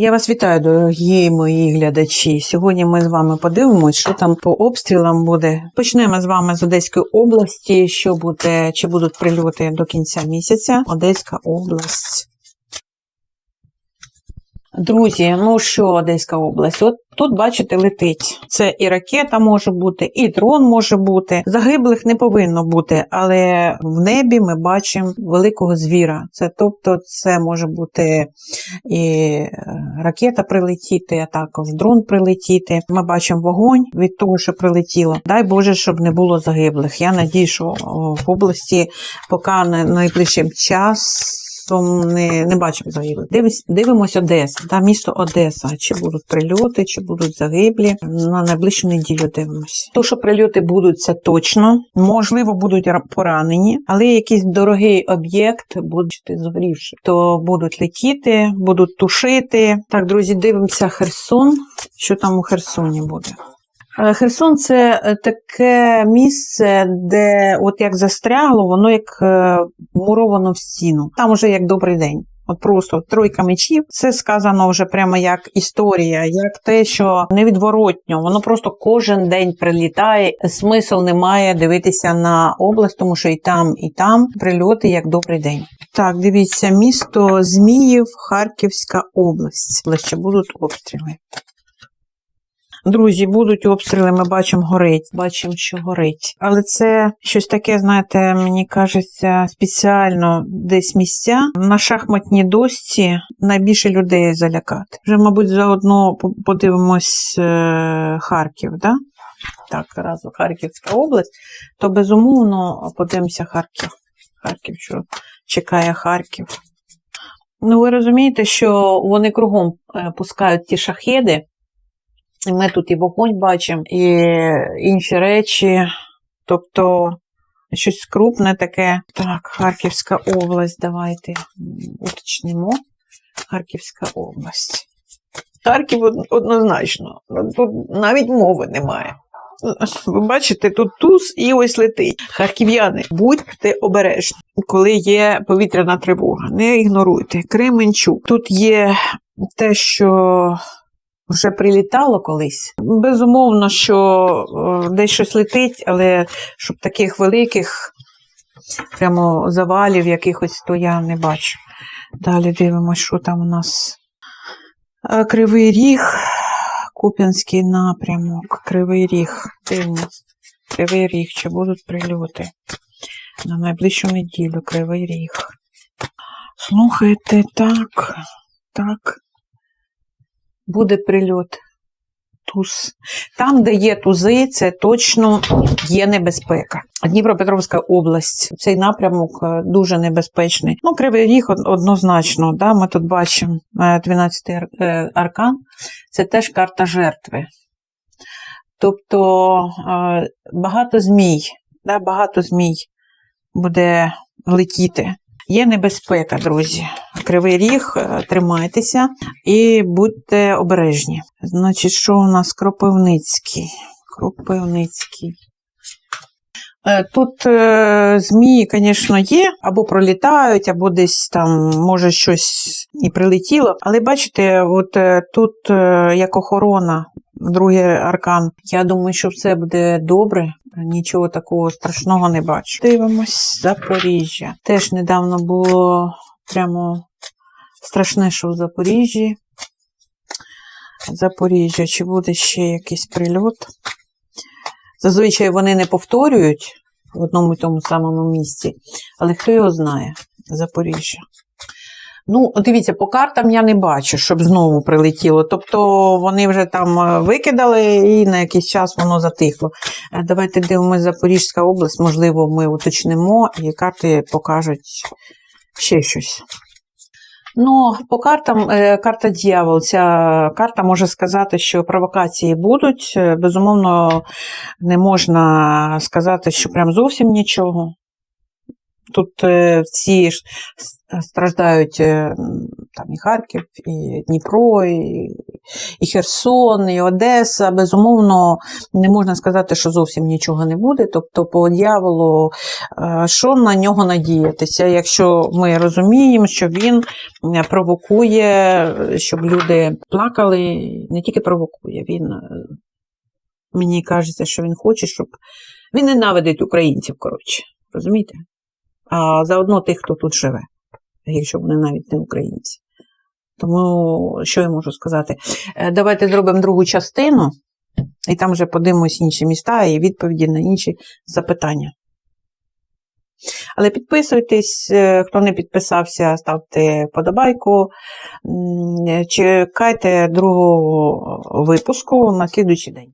Я вас вітаю, дорогі мої глядачі. Сьогодні ми з вами подивимось, що там по обстрілам буде. Почнемо з вами з Одеської області. Що буде, чи будуть прильоти до кінця місяця? Одеська область. Друзі, ну що Одеська область? От тут, бачите, летить. Це і ракета може бути, і дрон може бути. Загиблих не повинно бути, але в небі ми бачимо великого звіра. Це тобто, це може бути і е, ракета прилетіти, а також дрон прилетіти. Ми бачимо вогонь від того, що прилетіло. Дай Боже, щоб не було загиблих. Я надію, що в області поки на- найближчим часом не, не бачимо загиблих. Дивись, дивимось Одеса, да, місто Одеса. Чи будуть прильоти, чи будуть загиблі. На найближчу неділю дивимося. То, що прильоти будуть, це точно. Можливо, будуть поранені, але якийсь дорогий об'єкт буде згорівши, то будуть летіти, будуть тушити. Так, друзі, дивимося Херсон. Що там у Херсоні буде? Е, Херсон це е, таке місце, де от як застрягло, воно як е, муровано в стіну. Там уже як добрий день. От просто тройка мечів. Це сказано вже прямо як історія, як те, що невідворотньо. Воно просто кожен день прилітає. Смисл немає дивитися на область, тому що і там, і там прильоти як добрий день. Так, дивіться, місто Зміїв, Харківська область. Ще будуть обстріли. Друзі, будуть обстріли, ми бачимо горить, бачимо, що горить. Але це щось таке, знаєте, мені кажеться, спеціально десь місця на шахматній дошці найбільше людей залякати. Вже, мабуть, заодно подивимось е, Харків, да? Так, разу Харківська область, то безумовно подивимося Харків. Харків, що чекає Харків. Ну, ви розумієте, що вони кругом е, пускають ті шахеди. Ми тут і вогонь бачимо, і інші речі. Тобто щось крупне таке. Так, Харківська область, давайте уточнимо. Харківська область. Харків однозначно. Тут навіть мови немає. Ви бачите, тут туз і ось летить. Харків'яни, будьте обережні, коли є повітряна тривога. Не ігноруйте. Кременчук. Тут є те, що вже прилітало колись. Безумовно, що е, десь щось летить, але щоб таких великих прямо завалів якихось, то я не бачу. Далі дивимося, що там у нас. Е, Кривий Ріг, Куп'янський напрямок, Кривий Ріг. Дивимось. Кривий Ріг, чи будуть прильоти на найближчу неділю Кривий Ріг. Слухайте, так, так буде прильот. Туз. Там, де є тузи, це точно є небезпека. Дніпропетровська область, цей напрямок е, дуже небезпечний. Ну, Кривий Ріг однозначно. Да? Ми тут бачимо 12-й е, аркан, це теж карта жертви. Тобто е, багато змій, да? багато змій буде летіти. Є небезпека, друзі. Кривий ріг, е, тримайтеся і будьте обережні. Значить, що у нас Кропивницький? Кропивницький. Е, Тут е, змії, звісно, є, або пролітають, або десь там може щось і прилетіло. Але бачите, от тут як охорона, другий аркан. Я думаю, що все буде добре. Нічого такого страшного не бачу. Дивимось Запоріжжя. Теж недавно було прямо страшне, що в Запоріжжі. Запоріжжя, чи буде ще якийсь прильот? Зазвичай вони не повторюють в одному і тому самому місці, але хто його знає, Запоріжжя. Ну, дивіться, по картам я не бачу, щоб знову прилетіло. Тобто вони вже там е, викидали і на якийсь час воно затихло. Е, Давайте дивимося Запорізька область, можливо, ми уточнимо, і карти покажуть ще щось. Ну, по картам, е, карта дьявол. Ця карта може сказати, що провокації будуть. Безумовно, не можна сказати, що прям зовсім нічого. Тут е, всі ж страждають е, там і Харків, і Дніпро, і і Херсон, і Одеса. Безумовно, не можна сказати, що зовсім нічого не буде. Тобто, по дьяволу, е, що на нього надіятися, якщо ми розуміємо, що він провокує, щоб люди плакали, не тільки провокує, він мені кажеться, що він хоче, щоб він ненавидить українців, коротше, розумієте? А заодно тих, хто тут живе, якщо вони навіть не українці. Тому що я можу сказати? Е, Давайте зробимо другу частину, і там вже подивимось інші міста і відповіді на інші запитання. Але підписуйтесь, е, хто не підписався, ставте подобайку. Чекайте другого випуску на слідуючий день.